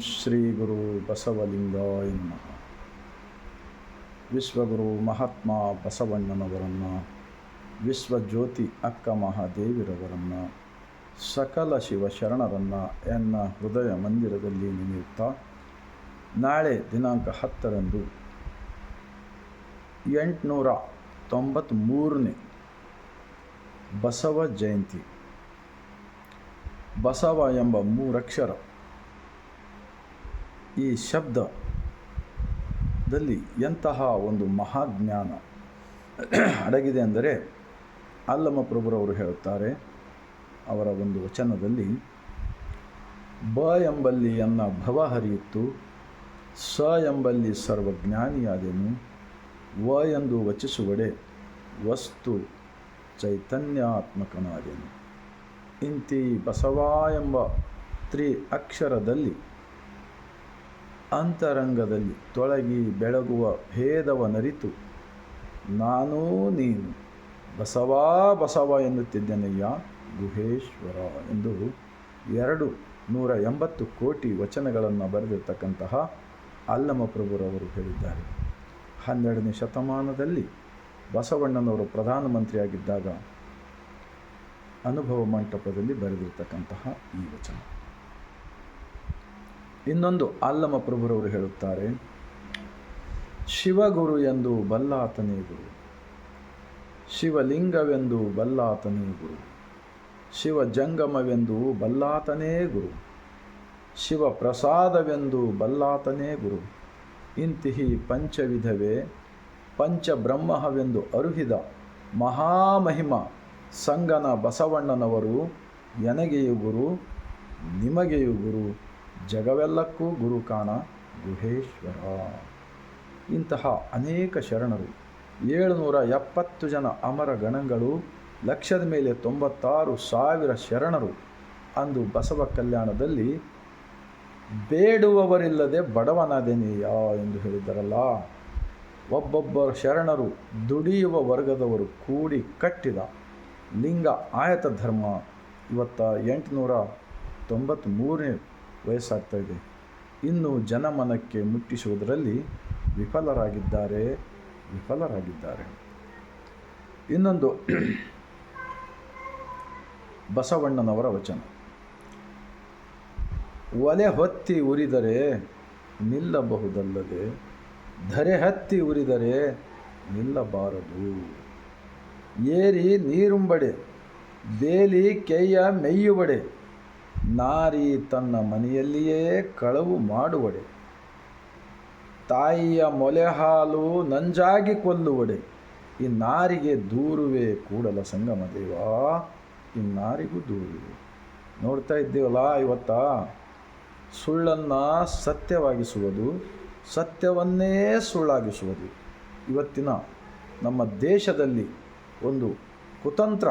ಶ್ರೀ ಗುರು ಬಸವಲಿಂಗಾಯ ನಮಃ. ವಿಶ್ವಗುರು ಮಹಾತ್ಮ ಬಸವಣ್ಣನವರನ್ನು, ವಿಶ್ವಜ್ಯೋತಿ ಅಕ್ಕ ಮಹಾದೇವಿರವರನ್ನು, ಸಕಲ ಶಿವ ಶರಣರನ್ನ ಎನ್ನ ಹೃದಯ ಮಂದಿರದಲ್ಲಿ ನೆನೆಯುತ್ತಾ ನಾಳೆ ದಿನಾಂಕ ಹತ್ತರಂದು ಎಂಟುನೂರ ತೊಂಬತ್ತ್ಮೂರನೇ ಬಸವ ಜಯಂತಿ. ಬಸವ ಎಂಬ ಮೂರಕ್ಷರ ಈ ಶಬ್ದದಲ್ಲಿ ಎಂತಹ ಒಂದು ಮಹಾಜ್ಞಾನ ಅಡಗಿದೆ ಅಂದರೆ ಅಲ್ಲಮ ಪ್ರಭುರವರು ಹೇಳುತ್ತಾರೆ ಅವರ ಒಂದು ವಚನದಲ್ಲಿ ಬ ಎಂಬಲ್ಲಿ ಎನ್ನ ಭವ ಹರಿಯಿತ್ತು ಸ ಎಂಬಲ್ಲಿ ಸರ್ವಜ್ಞಾನಿಯಾದೆನು ವ ಎಂದು ವಚಿಸುವಡೆ ವಸ್ತು ಚೈತನ್ಯಾತ್ಮಕನಾದೆನು. ಇಂತಿ ಬಸವ ಎಂಬ ತ್ರಿ ಅಕ್ಷರದಲ್ಲಿ ಅಂತರಂಗದಲ್ಲಿ ತೊಳಗಿ ಬೆಳಗುವ ಭೇದವನರಿತು ನಾನೂ ನೀನು ಬಸವಾ ಬಸವ ಎನ್ನುತ್ತಿದ್ದೆನಯ್ಯ ಗುಹೇಶ್ವರ ಎಂದು ಎರಡು ನೂರ ಎಂಬತ್ತು ಕೋಟಿ ವಚನಗಳನ್ನು ಬರೆದಿರ್ತಕ್ಕಂತಹ ಅಲ್ಲಮ ಪ್ರಭುರವರು ಹೇಳಿದ್ದಾರೆ. ಹನ್ನೆರಡನೇ ಶತಮಾನದಲ್ಲಿ ಬಸವಣ್ಣನವರು ಪ್ರಧಾನಮಂತ್ರಿಯಾಗಿದ್ದಾಗ ಅನುಭವ ಮಂಟಪದಲ್ಲಿ ಬರೆದಿರ್ತಕ್ಕಂತಹ ಈ ವಚನ. ಇನ್ನೊಂದು ಅಲ್ಲಮ ಪ್ರಭುರವರು ಹೇಳುತ್ತಾರೆ, ಶಿವಗುರು ಎಂದು ಬಲ್ಲಾತನೇ ಗುರು. ಶಿವಲಿಂಗವೆಂದು ಬಲ್ಲಾತನೇ ಗುರು. ಶಿವ ಜಂಗಮವೆಂದು ಬಲ್ಲಾತನೇ ಗುರು. ಶಿವ ಪ್ರಸಾದವೆಂದು ಬಲ್ಲಾತನೇ ಗುರು. ಇಂತಿಹಿ ಪಂಚವಿಧವೇ ಪಂಚಬ್ರಹ್ಮವೆಂದು ಅರುಹಿದ ಮಹಾಮಹಿಮ ಸಂಗನ ಬಸವಣ್ಣನವರು, ಎನಗೆಯು ಗುರು, ನಿಮಗೆಯು ಗುರು. ಜಗವೆಲ್ಲಕ್ಕೂ ಗುರು ಕಾಣ, ಗುಹೇಶ್ವರ. ಇಂತಹ ಅನೇಕ ಶರಣರು, ಏಳುನೂರ ಎಪ್ಪತ್ತು ಜನ ಅಮರ ಗಣಗಳು, ಲಕ್ಷದ ಮೇಲೆ ತೊಂಬತ್ತಾರು ಸಾವಿರ ಶರಣರು ಅಂದು ಬಸವ ಕಲ್ಯಾಣದಲ್ಲಿ, ಬೇಡುವವರಿಲ್ಲದೆ ಬಡವನಾದೇನೆಯ ಎಂದು ಹೇಳಿದ್ದಾರಲ್ಲ ಒಬ್ಬೊಬ್ಬ ಶರಣರು ದುಡಿಯುವ ವರ್ಗದವರು ಕೂಡಿ ಕಟ್ಟಿದ ಲಿಂಗ ಆಯತ ಧರ್ಮ ಇವತ್ತ ಎಂಟುನೂರ ತೊಂಬತ್ತ್ಮೂರನೇ ವಯಸ್ಸಾಗ್ತಾ ಇದೆ. ಇನ್ನು ಜನಮನಕ್ಕೆ ಮುಟ್ಟಿಸುವುದರಲ್ಲಿ ವಿಫಲರಾಗಿದ್ದಾರೆ ವಿಫಲರಾಗಿದ್ದಾರೆ. ಇನ್ನೊಂದು, ಬಸವಣ್ಣನವರ ವಚನ. ಒಲೆ ಹೊತ್ತಿ ಉರಿದರೆ ನಿಲ್ಲಬಹುದಲ್ಲದೆ, ಧರೆ ಹತ್ತಿ ಉರಿದರೆ ನಿಲ್ಲಬಾರದು. ಏರಿ ನೀರುಂಬಡೆ, ಬೇಲಿ ಕೆಯ್ಯ ಮೇಯ್ಯುವಡೆ ನಾರಿ ತನ್ನ ಮನೆಯಲ್ಲಿಯೇ ಕಳವು ಮಾಡುವಡೆ. ತಾಯಿಯ ಮೊಲೆ ಹಾಲು ನಂಜಾಗಿ ಕೊಲ್ಲುವಡೆ. ಈ ನಾರಿಗೆ ದೂರುವೆ ಕೂಡಲ ಸಂಗಮ ದೇವ, ಈ ನಾರಿಗೂ ದೂರುವೆ. ನೋಡ್ತಾ ಇದ್ದೀವಲ್ಲ ಇವತ್ತ? ಸುಳ್ಳನ್ನು ಸತ್ಯವಾಗಿಸುವುದು, ಸತ್ಯವನ್ನೇ ಸುಳ್ಳಾಗಿಸುವುದು. ಇವತ್ತಿನ ನಮ್ಮ ದೇಶದಲ್ಲಿ ಒಂದು ಕುತಂತ್ರ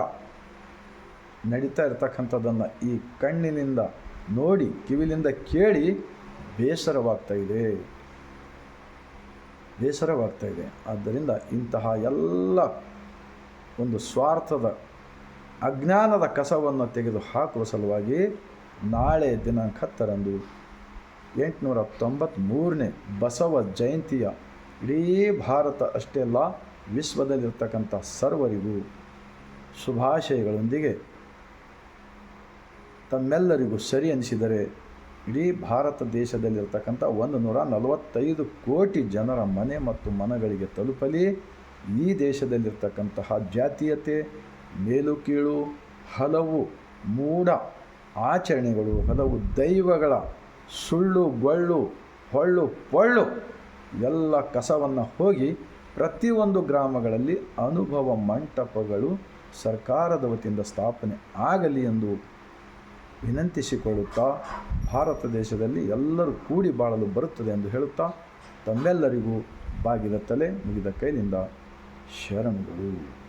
ನಡೀತಾ ಇರತಕ್ಕಂಥದ್ದನ್ನು ಈ ಕಣ್ಣಿನಿಂದ ನೋಡಿ, ಕಿವಿಲಿಂದ ಕೇಳಿ ಬೇಸರವಾಗ್ತಾ ಇದೆ. ಬೇಸರವಾಗ್ತಾ ಇದೆ. ಆದ್ದರಿಂದ ಇಂತಹ ಎಲ್ಲ ಒಂದು ಸ್ವಾರ್ಥದ, ಅಜ್ಞಾನದ ಕಸವನ್ನು ತೆಗೆದು ಹಾಕುವ ಸಲುವಾಗಿ ನಾಳೆ ದಿನಾಂಕ ಹತ್ತರಂದು ಎಂಟುನೂರ ತೊಂಬತ್ತ್ಮೂರನೇ ಬಸವ ಜಯಂತಿಯ ಇಡೀ ಭಾರತ ಅಷ್ಟೇ ಅಲ್ಲ, ವಿಶ್ವದಲ್ಲಿರ್ತಕ್ಕಂಥ ಸರ್ವರಿಗೂ ಶುಭಾಶಯಗಳೊಂದಿಗೆ ತಮ್ಮೆಲ್ಲರಿಗೂ ಸರಿ ಅನಿಸಿದರೆ ಇಡೀ ಭಾರತ ದೇಶದಲ್ಲಿರ್ತಕ್ಕಂಥ ಒಂದು ನೂರ ನಲವತ್ತೈದು ಕೋಟಿ ಜನರ ಮನೆ ಮತ್ತು ಮನಗಳಿಗೆ ತಲುಪಲಿ. ಈ ದೇಶದಲ್ಲಿರ್ತಕ್ಕಂತಹ ಜಾತೀಯತೆ, ಮೇಲು ಕೀಳು, ಹಲವು ಮೂಢ ಆಚರಣೆಗಳು, ಹಲವು ದೈವಗಳ ಸುಳ್ಳು, ಗೊಳ್ಳು, ಹೊಳ್ಳು, ಪೊಳ್ಳು ಎಲ್ಲ ಕಸವನ್ನು ಹೋಗಿ ಪ್ರತಿಯೊಂದು ಗ್ರಾಮಗಳಲ್ಲಿ ಅನುಭವ ಮಂಟಪಗಳು ಸರ್ಕಾರದ ವತಿಯಿಂದ ಸ್ಥಾಪನೆ ಆಗಲಿ ಎಂದು ವಿನಂತಿಸಿಕೊಳ್ಳುತ್ತಾ ಭಾರತ ದೇಶದಲ್ಲಿ ಎಲ್ಲರೂ ಕೂಡಿ ಬಾಳಲು ಬರುತ್ತದೆ ಎಂದು ಹೇಳುತ್ತಾ ತಮ್ಮೆಲ್ಲರಿಗೂ ಬಾಗಿದ ತಲೆ ಮುಗಿದ ಕೈನಿಂದ ಶರಣಗಳು.